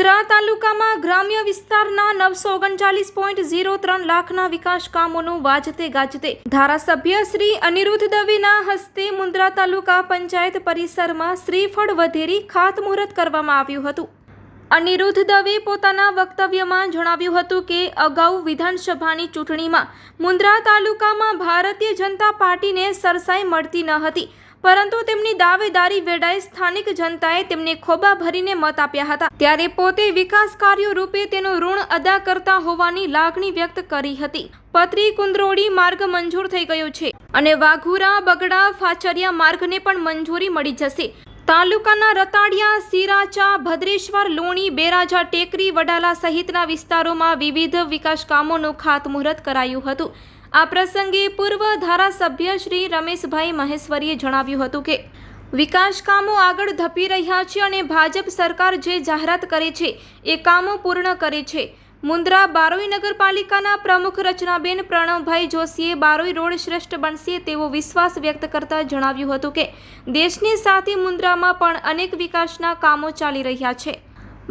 મુન્દ્રા તાલુકામાં ગ્રામ્ય વિસ્તારના નવસો ઓગણચાલીસ પોઈન્ટ ઝીરો ત્રણ લાખના વિકાસ કામોનું વાજતે ગાજતે. ધારાસભ્ય શ્રી અનિરુદ્ધ દવેના હસ્તે મુન્દ્રા તાલુકા પંચાયત પરિસરમાં શ્રીફળ વધેરી ખાતમુહૂર્ત કરવામાં આવ્યું હતું. અનિરુદ્ધ દવે પોતાના વક્તવ્યમાં જણાવ્યું હતું કે, અગાઉ વિધાનસભાની ચૂંટણીમાં મુન્દ્રા તાલુકામાં ભારતીય જનતા પાર્ટીને સરસાઈ મળતી ન હતી. પરંતુ તેમની દાવેદારી વેડાએ સ્થાનિક જનતાએ તેમને ખોબા ભરીને મત આપ્યા હતા. ત્યારે પોતે વિકાસ કાર્યો રૂપે તેનું ઋણ અદા કરતા હોવાની લાગણી વ્યક્ત કરી હતી. પત્રી કુંદરોડી માર્ગ મંજૂર થઈ ગયો છે અને વાઘુરા, બગડા ફાચરિયા માર્ગને પણ મંજૂરી મળી જશે. તાલુકાના રતાડિયા, સિરાચા, ભદ્રેશ્વર, લોણી, બેરાજા, ટેકરી, વડાલા સહિતના વિસ્તારોમાં વિવિધ વિકાસ કામોનું ખાતમુહૂર્ત કરાયું હતું. આ પ્રસંગે પૂર્વ ધારાસભ્ય શ્રી રમેશભાઈ મહેશ્વરીએ જણાવ્યું હતું કે, વિકાસ કામો આગળ ધપી રહ્યા છે અને ભાજપ સરકાર જે જાહેરાત કરે છે, એ કામો પૂર્ણ કરે છે. મુન્દ્રા બારોઈ નગરપાલિકાના પ્રમુખ રચનાબેન પ્રણવભાઈ જોશીએ બારોઈ રોડ શ્રેષ્ઠ બનશે તેવો વિશ્વાસ વ્યક્ત કરતા જણાવ્યું હતું કે, દેશની સાથે મુન્દ્રામાં પણ અનેક વિકાસના કામો ચાલી રહ્યા છે.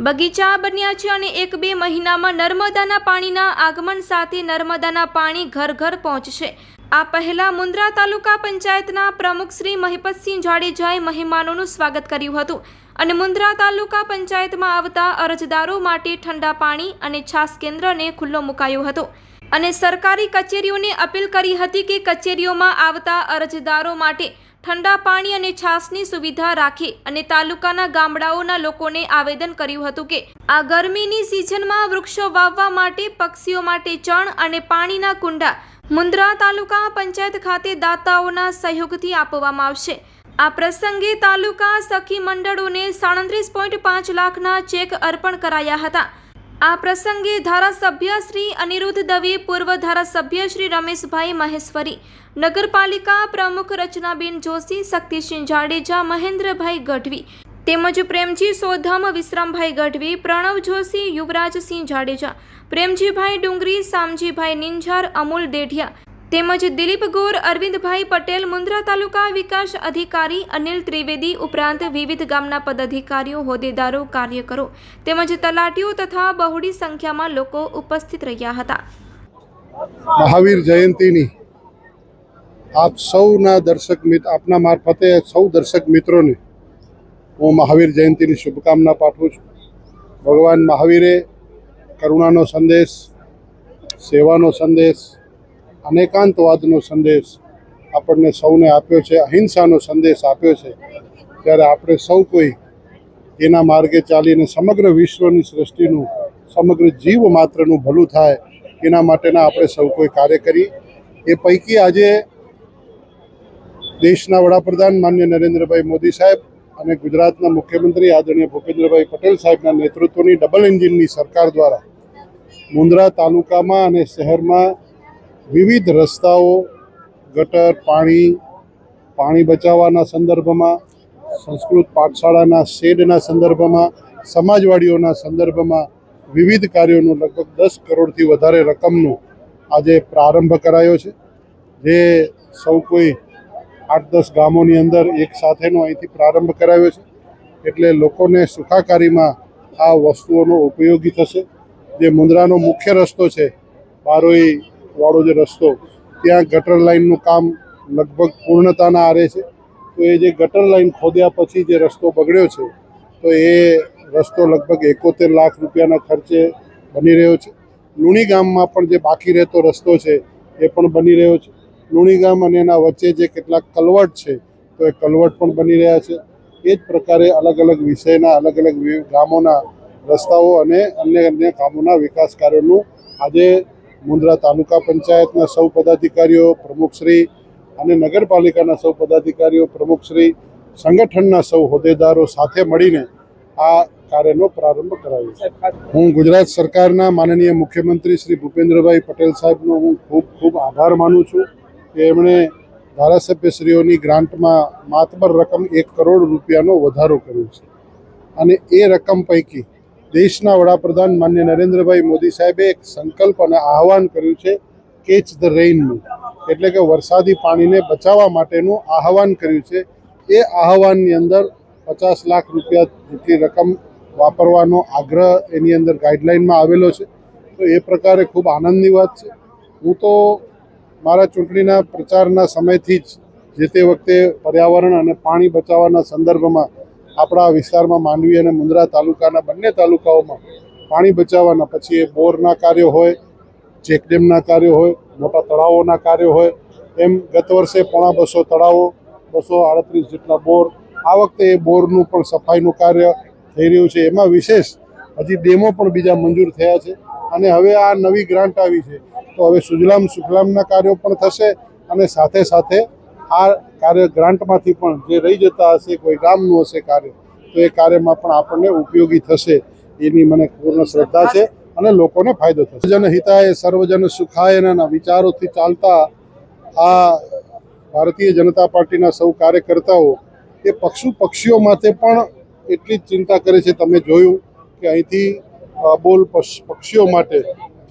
બગીચા બન્યા છે અને એક બે મહિનામાં નર્મદાના પાણીના આગમન સાથે નર્મદાના પાણી ઘર ઘર પહોંચશે. આ પહેલા મુન્દ્રા તાલુકા પંચાયતના પ્રમુખ શ્રી મહિપતસિંહ જાડેજાએ મહેમાનોનું સ્વાગત કર્યું હતું અને મુન્દ્રા તાલુકા પંચાયતમાં આવતા અરજદારો માટે ઠંડા પાણી અને છાસ કેન્દ્રને ખુલ્લો મુકાયો હતો. અને સરકારી કચેરીઓને અપીલ કરી હતી કે કચેરીઓમાં આવતા અરજદારો માટે ઠંડા પાણી અને છાસની સુવિધા રાખે અને તાલુકાના ગામડાઓના લોકોને આવેદન કર્યું હતું કે આ ગરમીની સિઝનમાં વૃક્ષો વાવવા માટે, પક્ષીઓ માટે ચણ અને પાણીના કુંડા મુન્દ્રા તાલુકા પંચાયત ખાતે દાતાઓના સહયોગથી આપવામાં આવશે. આ પ્રસંગે તાલુકા સખી મંડળોને સાડત્રીસ પોઈન્ટ પાંચ લાખના ચેક અર્પણ કરાયા હતા. આ પ્રસંગે ધારાસભ્ય શ્રી અનિરુદ્ધ દવે, પૂર્વ ધારાસભ્ય શ્રી રમેશભાઈ મહેશ્વરી, નગરપાલિકા પ્રમુખ રચનાબેન જોશી, શક્તિસિંહ જાડેજા, મહેન્દ્રભાઈ ગઢવી તેમજ પ્રેમજી સોધમ, વિશ્રામભાઈ ગઢવી, પ્રણવ જોશી, યુવરાજસિંહ જાડેજા, પ્રેમજીભાઈ ડુંગરી સામજીભાઈ નિંજાર, અમૂલ દેઢિયા તેમજ દિલીપ ગોર અરવિંદભાઈ પટેલ મુન્દ્રા તાલુકા વિકાસ અધિકારી અનિલ ત્રિવેદી ઉપરાંત વિવિધ ગામના પદાધિકારીઓ, હોદ્દેદારો, કાર્યકરો તેમજ તલાટીઓ તથા બહોળી સંખ્યામાં લોકો ઉપસ્થિત રહ્યા હતા. મહાવીર જયંતીની આપ સૌના દર્શક મિત્ર આપના મારફતે સૌ દર્શક મિત્રોને હું મહાવીર જયંતીની શુભકામના પાઠવું છું. ભગવાન મહાવીરે કરુણાનો સંદેશ, સેવાનો સંદેશ અનેકાંતવાદનો સંદેશ આપણને સૌને આપ્યો છે, અહિંસાનો સંદેશ આપ્યો છે. ત્યારે આપણે સૌ કોઈ એના માર્ગે ચાલીને સમગ્ર વિશ્વની સૃષ્ટિનું, સમગ્ર જીવ માત્રનું ભલું થાય, એના માટેના આપણે સૌ કોઈ કાર્ય કરીએ એ પૈકી આજે દેશના વડાપ્રધાન માન્ય નરેન્દ્રભાઈ મોદી સાહેબ અને ગુજરાતના મુખ્યમંત્રી આદરણીય ભૂપેન્દ્રભાઈ પટેલ સાહેબના નેતૃત્વની ડબલ એન્જિનની સરકાર દ્વારા મુન્દ્રા તાલુકામાં અને શહેરમાં વિવિધ રસ્તાઓ, ગટર, પાણી પાણી બચાવવાના સંદર્ભમાં, સંસ્કૃત પાઠશાળાના શેડના સંદર્ભમાં, સમાજવાડીઓના સંદર્ભમાં વિવિધ કાર્યોનો લગભગ દસ કરોડથી વધારે રકમનો આજે પ્રારંભ કરાયો છે. જે સૌ કોઈ આઠ દસ ગામોની અંદર એક સાથેનો અહીંથી પ્રારંભ કરાવ્યો છે. એટલે લોકોને સુખાકારીમાં આ વસ્તુઓનો ઉપયોગી થશે. જે મુન્દ્રાનો મુખ્ય રસ્તો છે, બારોઈ વાળો જે રસ્તો, ત્યાં ગટર લાઇનનું કામ લગભગ પૂર્ણતાના આરે છે. તો એ જે ગટર લાઇન ખોદ્યા પછી જે રસ્તો બગડ્યો છે, તો એ રસ્તો લગભગ એકોતેર લાખ રૂપિયાના ખર્ચે બની રહ્યો છે. લુણી ગામમાં પણ જે બાકી રહેતો રસ્તો છે, એ પણ બની રહ્યો છે. લુણી ગામ અને એના વચ્ચે જે કેટલાક કલવટ છે, તો એ કલવટ પણ બની રહ્યા છે. એ જ પ્રકારે અલગ અલગ વિષયના, અલગ અલગ ગામોના રસ્તાઓ અને અન્ય અન્ય કામોના વિકાસ કાર્યોનું આજે મુન્દ્રા તાલુકા પંચાયતના સૌ પદાધિકારીઓ, પ્રમુખશ્રી અને નગરપાલિકાના સૌ પદાધિકારીઓ, પ્રમુખશ્રી, સંગઠનના સૌ હોદ્દેદારો સાથે મળીને આ કાર્યનો પ્રારંભ કરાવ્યો છે. હું ગુજરાત સરકારના માનનીય મુખ્યમંત્રી શ્રી ભૂપેન્દ્રભાઈ પટેલ સાહેબનો હું ખૂબ ખૂબ આભાર માનું છું કે એમણે ધારાસભ્યશ્રીઓની ગ્રાન્ટમાં માતબર રકમ એક કરોડ રૂપિયાનો વધારો કર્યો છે. અને એ રકમ પૈકી દેશના વડાપ્રધાન માન્ય નરેન્દ્રભાઈ મોદી સાહેબે એક સંકલ્પ અને આહવાન કર્યું છે, કેચ ધ રેઇનનું. એટલે કે વરસાદી પાણીને બચાવવા માટેનું આહવાન કર્યું છે. એ આહવાનની અંદર પચાસ લાખ રૂપિયા જેટલી રકમ વાપરવાનો આગ્રહ એની અંદર ગાઈડલાઇનમાં આવેલો છે. તો એ પ્રકારે ખૂબ આનંદની વાત છે. હું તો મારા ચૂંટણીના પ્રચારના સમયથી જ જે તે વખતે પર્યાવરણ અને પાણી બચાવવાના સંદર્ભમાં આપણા વિસ્તારમાં માંડવી અને મુંદ્રા તાલુકાના બંને તાલુકાઓમાં પાણી બચાવવાના પછી એ બોરના કાર્યો હોય ચેકડેમના કાર્યો હોય, મોટા તળાવોના કાર્યો હોય, એમ ગત વર્ષે પોણા બસો તળાવો, બસો આડત્રીસ જેટલા બોર, આ વખતે એ બોરનું પણ સફાઈનું કાર્ય થઈ રહ્યું છે. એમાં વિશેષ હજી ડેમો પણ બીજા મંજૂર થયા છે અને હવે આ નવી ગ્રાન્ટ આવી છે. તો હવે સુજલામ સુફલામના કાર્યો પણ થશે અને સાથે સાથે આ કાર્ય ગ્રાન્ટમાંથી પણ જે રહી જતા હશે, કોઈ ગામનું હશે કાર્ય, તો એ કાર્યમાં પણ આપણને ઉપયોગી થશે એની મને પૂર્ણ શ્રદ્ધા છે અને લોકોને ફાયદો થશે. જન હિતાય, સર્વજન સુખાય ના વિચારોથી ચાલતા આ ભારતીય જનતા પાર્ટીના સૌ કાર્યકર્તાઓ એ પક્ષુ પક્ષીઓ માટે પણ એટલી જ ચિંતા કરે છે. તમે જોયું કે અહીંથી બોલ પક્ષીઓ માટે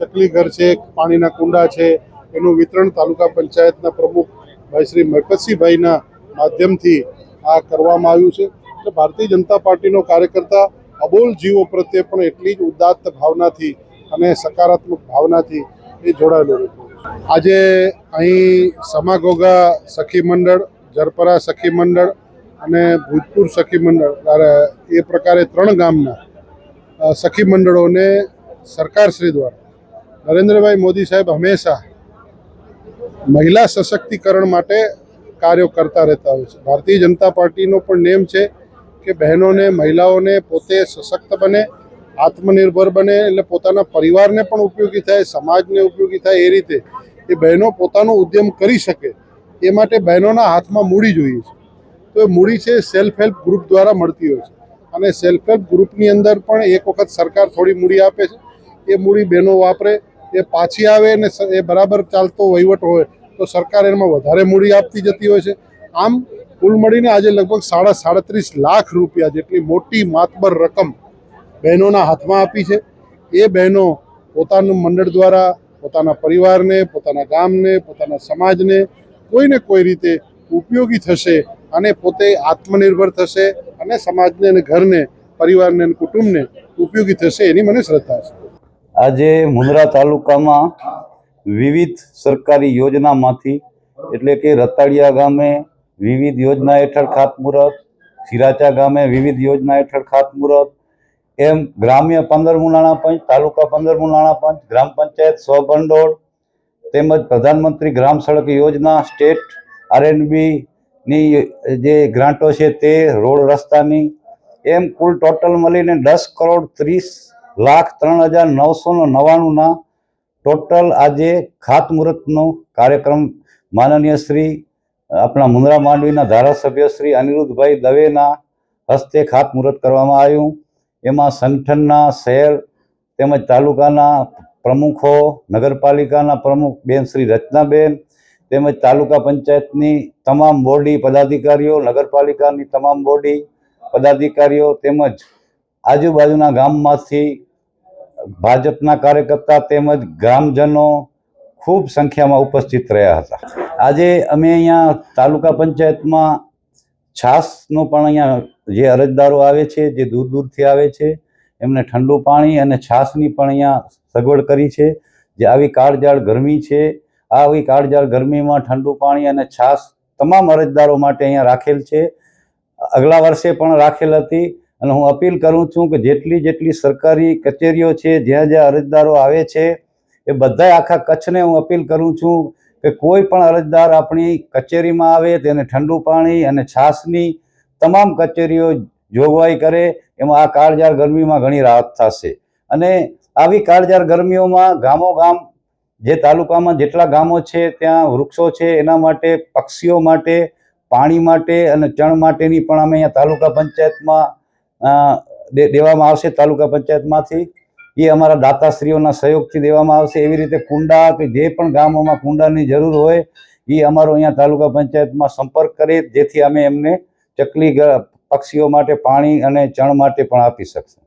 ચકલી ઘર છે, પાણીના કુંડા છે, એનું વિતરણ તાલુકા પંચાયતના પ્રમુખ ભાઈ શ્રી મરકતસિંહભાઈના માધ્યમથી આ કરવામાં આવ્યું છે. એટલે ભારતીય જનતા પાર્ટીનો કાર્યકર્તા અબોલ જીવો પ્રત્યે પણ એટલી જ ઉદાત્ત ભાવનાથી અને સકારાત્મક ભાવનાથી એ જોડાયેલો રહેતો આજે અહીં સમાગોગા સખી મંડળ, જરપરા સખી મંડળ અને ભૂજપુર સખી મંડળ એ પ્રકારે ત્રણ ગામના સખી મંડળોને સરકારશ્રી દ્વારા નરેન્દ્રભાઈ મોદી સાહેબ હંમેશા મહિલા સશક્તિકરણ માટે કાર્યો કરતા રહેતા હોય છે. ભારતીય જનતા પાર્ટીનો પણ નેમ છે કે બહેનોને, મહિલાઓને પોતે સશક્ત બને, આત્મનિર્ભર બને, એટલે પોતાના પરિવારને પણ ઉપયોગી થાય, સમાજને ઉપયોગી થાય એ રીતે એ બહેનો પોતાનો ઉદ્યમ કરી શકે એ માટે બહેનોના હાથમાં મૂડી જોઈએ છે. તો એ મૂડી છે સેલ્ફ હેલ્પ ગ્રુપ દ્વારા મળતી હોય છે. અને સેલ્ફ હેલ્પ ગ્રુપની અંદર પણ એક વખત સરકાર થોડી મૂડી આપે છે. એ મૂડી બહેનો વાપરે એ પાછી આવે ને એ બરાબર ચાલતો વહીવટ હોય, તો સરકાર એમાં વધારે મૂડી આપતી જતી હોય છે. આમ કુલ મળીને આજે લગભગ સાડા સાડત્રીસ લાખ રૂપિયા જેટલી મોટી માતબર રકમ બહેનોના હાથમાં આપી છે. એ બહેનો પોતાનું મંડળ દ્વારા, પોતાના પરિવારને, પોતાના ગામને, પોતાના સમાજને કોઈને કોઈ રીતે ઉપયોગી થશે અને પોતે આત્મનિર્ભર થશે અને સમાજને અને ઘરને, પરિવારને અને કુટુંબને ઉપયોગી થશે એની મને શ્રદ્ધા છે. આજે મુંદ્રા તાલુકામાં વિવિધ સરકારી યોજનામાંથી, એટલે કે રતાડિયા ગામે વિવિધ યોજના હેઠળ ખાતમુહૂર્ત, સિરાચા ગામે વિવિધ યોજના હેઠળ ખાતમુહૂર્ત, એમ ગ્રામ્ય પંદરમું નાણાં પંચ, તાલુકા પંદરમું નાણાં પંચ, ગ્રામ પંચાયત સ્વભંડોળ તેમજ પ્રધાનમંત્રી ગ્રામ સડક યોજના, સ્ટેટ આરએનબીની જે ગ્રાન્ટો છે તે રોડ રસ્તાની, એમ કુલ ટોટલ મળીને દસ કરોડ ત્રીસ લાખ ત્રણ હજાર નવસો નવ્વાણુંના ટોટલ આજે ખાતમુહૂર્તનો કાર્યક્રમ માનનીય શ્રી, આપણા મુંદ્રા માંડવીના ધારાસભ્ય શ્રી અનિરુદ્ધભાઈ દવેના હસ્તે ખાતમુહૂર્ત કરવામાં આવ્યું. એમાં સંગઠનના શહેર તેમજ તાલુકાના પ્રમુખો, નગરપાલિકાના પ્રમુખ બેન શ્રી રચનાબેન તેમજ તાલુકા પંચાયતની તમામ બોડી પદાધિકારીઓ, નગરપાલિકાની તમામ બોડી પદાધિકારીઓ તેમજ આજુબાજુના ગામમાંથી ભાજપના કાર્યકર્તા તેમજ ગ્રામજનો ખૂબ સંખ્યામાં ઉપસ્થિત રહ્યા હતા. આજે અમે અહીંયા તાલુકા પંચાયતમાં છાસનો પણ અહીંયા જે અરજદારો આવે છે, જે દૂર દૂરથી આવે છે, એમને ઠંડુ પાણી અને છાસની પણ અહીંયા સગવડ કરી છે. જે આવી કાળજાળ ગરમી છે, આવી કાળજાળ ગરમીમાં ઠંડુ પાણી અને છાસ તમામ અરજદારો માટે અહીંયા રાખેલ છે. અગલા વર્ષે પણ રાખેલ હતી. અને હું અપીલ કરું છું કે જેટલી જેટલી સરકારી કચેરીઓ છે, જ્યાં જ્યાં અરજદારો આવે છે, એ બધાય આખા કચ્છને હું અપીલ કરું છું કે કોઈ પણ અરજદાર આપણી કચેરીમાં આવે, તેને ઠંડુ પાણી અને છાશની તમામ કચેરીઓ જોગવાઈ કરે, એમાં આ કાળજાર ગરમીમાં ઘણી રાહત થશે. અને આવી કાળજાળ ગરમીઓમાં ગામો ગામ, જે તાલુકામાં જેટલા ગામો છે, ત્યાં વૃક્ષો છે, એના માટે, પક્ષીઓ માટે, પાણી માટે અને ચણ માટેની પણ અમે અહીંયા તાલુકા પંચાયતમાં દેવામાં આવશે તાલુકા પંચાયતમાંથી. એ અમારા દાતાશ્રીઓના સહયોગથી દેવામાં આવશે. એવી રીતે કુંડા કે જે પણ ગામોમાં કુંડાની જરૂર હોય, એ અમારો અહીંયા તાલુકા પંચાયતમાં સંપર્ક કરે, જેથી અમે એમને ચકલી પક્ષીઓ માટે પાણી અને ચણ માટે પણ આપી શકશું.